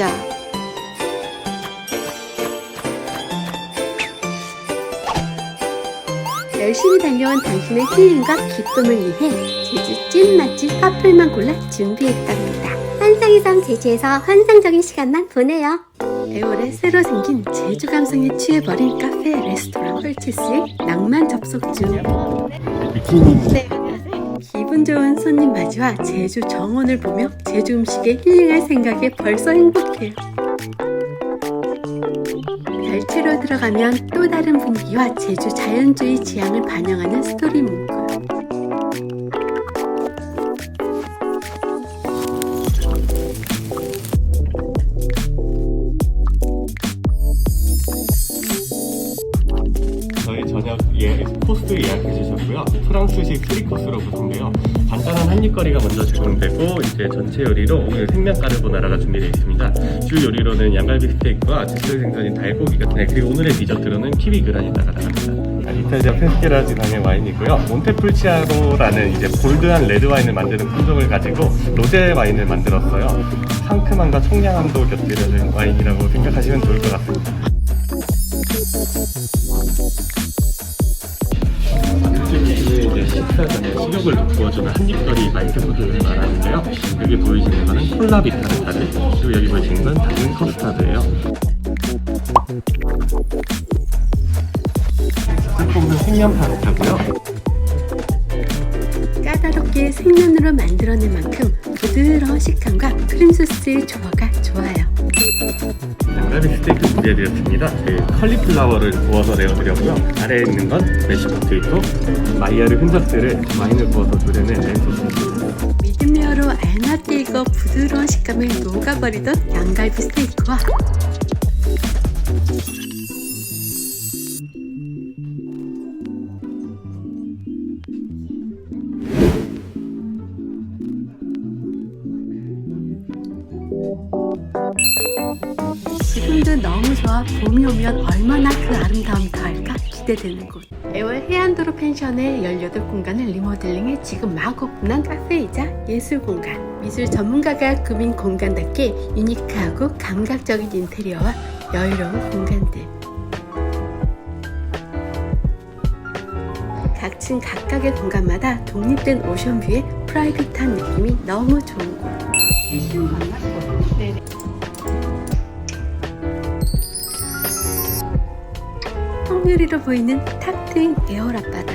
가보시죠. 열심히 달려온 당신의 힐링과 기쁨을 위해 제주 찐 맛집 카페만 골라 준비했답니다. 환상의 섬 제주에서 환상적인 시간만 보내요. 애월에 새로 생긴 제주 감성에 취해버린 카페 레스토랑 펄치스의 낭만 접속 중. 네, 안녕하세요. 기분 좋은 손님 맞이와 제주 정원을 보며 제주 음식에 힐링할 생각에 벌써 행복해요. 별채로 들어가면 또 다른 분위기와 제주 자연주의 지향을 반영하는 스토리 문구. 저희 저녁 예, 코스 예약해 주셨고요. 프랑스식 트리 코스로 구성돼요. 한입거리가 먼저 제공되고 이제 전체 요리로 오늘 생면 까르보나라가 준비되어 있습니다. 주 요리로는 양갈비 스테이크와 제철 생선인 달고기가 네, 그리고 오늘의 디저트로는 키위 그라니다가 나갑니다. 이탈리아 페스티라 지방의 와인이고요. 몬테풀치아로라는 이제 볼드한 레드 와인을 만드는 품종을 가지고 로제 와인을 만들었어요. 상큼함과 청량함도 곁들여진 와인이라고 생각하시면 좋을 것 같습니다. 식사 전에 식욕을 돋구어주는 한입거리 마이크푸드를 말하는데요. 여기 보이시는 거는 콜라 비 타르타르, 그리고 여기 보이시는 건 당근 커스타드예요. 제품은 생면 파스타고요. 까다롭게 생면으로 만들어낸 만큼 부드러운 식감과 크림 소스의 조화가 좋아요. 양갈비 스테이크 준비해드렸습니다. 그 컬리플라워를 구워서 내어드렸고요. 아래에 있는 건 메쉬 포테이토, 마이야르 흔적들을 와인을 부어서 조려낸 렌소스입니다. 미디미어로 알맞게 익어 부드러운 식감을 녹아버리던 양갈비 스테이크와 지금도 너무 좋아. 봄이 오면 얼마나 그 아름다움이 더할까 기대되는 곳. 애월 해안도로 펜션의 18공간을 리모델링해 지금 막 오픈한 카페이자 예술 공간. 미술 전문가가 꾸민 공간답게 유니크하고 감각적인 인테리어와 여유로운 공간들. 각층 각각의 공간마다 독립된 오션뷰에 프라이빗한 느낌이 너무 좋은 곳. 쉬운? 네 네 통유리로 보이는 탁 트인 에어랍바다.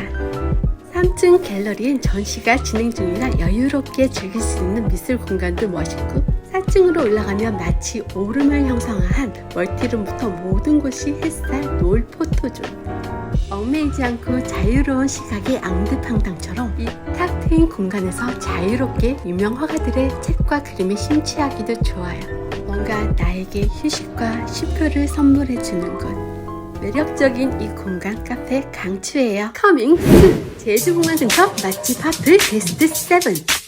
3층 갤러리엔 전시가 진행 중이라 여유롭게 즐길 수 있는 미술 공간도 멋있고 4층으로 올라가면 마치 오름을 형성한 멀티룸부터 모든 곳이 햇살, 노을, 포토존. 얽매이지 않고 자유로운 시각의 앙드팡당처럼 이 탁 트인 공간에서 자유롭게 유명 화가들의 책과 그림에 심취하기도 좋아요. 뭔가 나에게 휴식과 쉼표를 선물해주는 곳 매력적인 이 공간 카페 강추해요. 커밍 순 제주공항 근처 맛집 하플 베스트 7